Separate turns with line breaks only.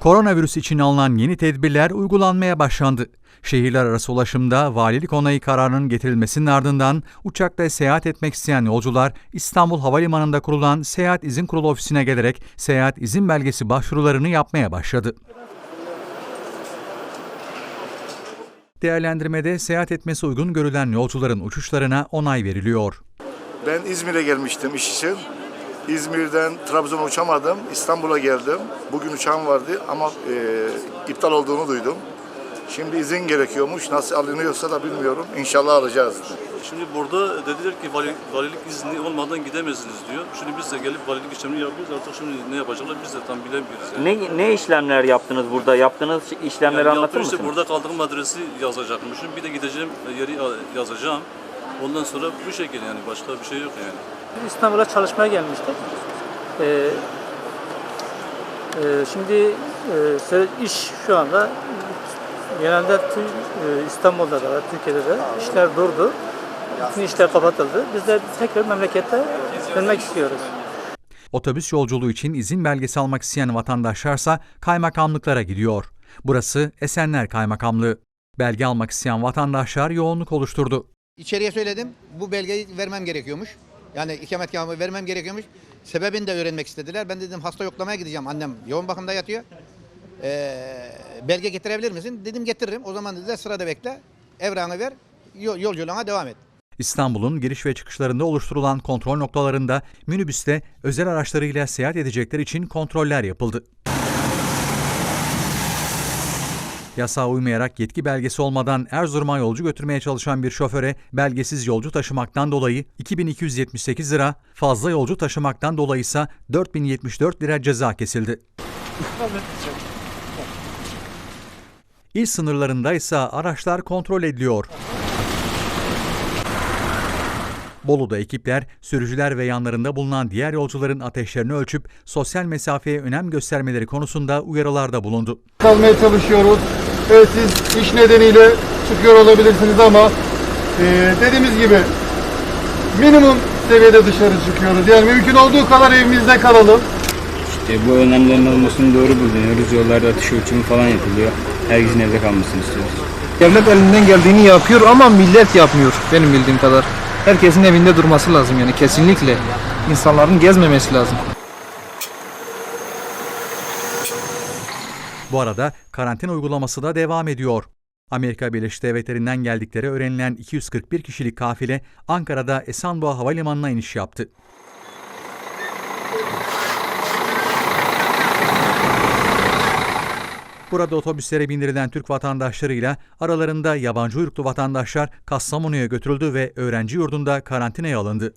Koronavirüs için alınan yeni tedbirler uygulanmaya başlandı. Şehirler arası ulaşımda valilik onayı kararının getirilmesinin ardından uçakla seyahat etmek isteyen yolcular İstanbul Havalimanı'nda kurulan Seyahat İzin Kurulu ofisine gelerek seyahat izin belgesi başvurularını yapmaya başladı. Değerlendirmede seyahat etmesi uygun görülen yolcuların uçuşlarına onay veriliyor.
Ben İzmir'e gelmiştim iş için. İzmir'den Trabzon'a uçamadım. İstanbul'a geldim. Bugün uçağım vardı ama e, iptal olduğunu duydum. Şimdi izin gerekiyormuş. Nasıl alınıyorsa da bilmiyorum. İnşallah alacağız.
Şimdi burada dediler ki vali, valilik izni olmadan gidemezsiniz diyor. Şimdi biz de gelip valilik işlemini yapıyoruz. Artık şimdi ne yapacaklar biz de tam bilemiyoruz. Yani.
Ne, ne işlemler yaptınız burada? Yaptığınız işlemleri
Yani
anlatır
yaptığım işte
mısınız?
burada kaldığım adresi yazacakmışım. Bir de gideceğim yeri yazacağım. Ondan sonra bu şekilde yani başka bir şey yok yani.
İstanbul'a çalışmaya gelmiştik. Ee, e, şimdi e, iş şu anda genelde tüm, e, İstanbul'da da var, Türkiye'de de işler durdu. Bütün işler kapatıldı. Biz de tekrar memlekete dönmek istiyoruz.
Otobüs yolculuğu için izin belgesi almak isteyen vatandaşlarsa kaymakamlıklara gidiyor. Burası Esenler Kaymakamlığı. Belge almak isteyen vatandaşlar yoğunluk oluşturdu.
İçeriye söyledim. Bu belgeyi vermem gerekiyormuş. Yani ikametgahımı vermem gerekiyormuş. Sebebini de öğrenmek istediler. Ben dedim hasta yoklamaya gideceğim. Annem yoğun bakımda yatıyor. Ee, belge getirebilir misin? Dedim getiririm. O zaman dediler sırada bekle. Evrağını ver. Yol, yolculuğuna devam et.
İstanbul'un giriş ve çıkışlarında oluşturulan kontrol noktalarında minibüste özel araçlarıyla seyahat edecekler için kontroller yapıldı. Yasağa uymayarak yetki belgesi olmadan Erzurum'a yolcu götürmeye çalışan bir şoföre belgesiz yolcu taşımaktan dolayı 2278 lira, fazla yolcu taşımaktan dolayı ise 4074 lira ceza kesildi. İl sınırlarında ise araçlar kontrol ediliyor. Bolu'da ekipler sürücüler ve yanlarında bulunan diğer yolcuların ateşlerini ölçüp sosyal mesafeye önem göstermeleri konusunda uyarılarda bulundu.
kalmaya çalışıyoruz. Evet siz iş nedeniyle çıkıyor olabilirsiniz ama eee, dediğimiz gibi minimum seviyede dışarı çıkıyoruz. Yani mümkün olduğu kadar evimizde kalalım.
İşte bu önlemlerin olmasını doğru buluyoruz. Yollarda atış ölçümü falan yapılıyor. Herkesin evde kalmasını istiyoruz.
Devlet elinden geldiğini yapıyor ama millet yapmıyor benim bildiğim kadar. Herkesin evinde durması lazım yani kesinlikle. İnsanların gezmemesi lazım.
Bu arada karantina uygulaması da devam ediyor. Amerika Birleşik Devletleri'nden geldikleri öğrenilen 241 kişilik kafile Ankara'da Esenboğa Havalimanı'na iniş yaptı. Burada otobüslere bindirilen Türk vatandaşlarıyla aralarında yabancı uyruklu vatandaşlar Kastamonu'ya götürüldü ve öğrenci yurdunda karantinaya alındı.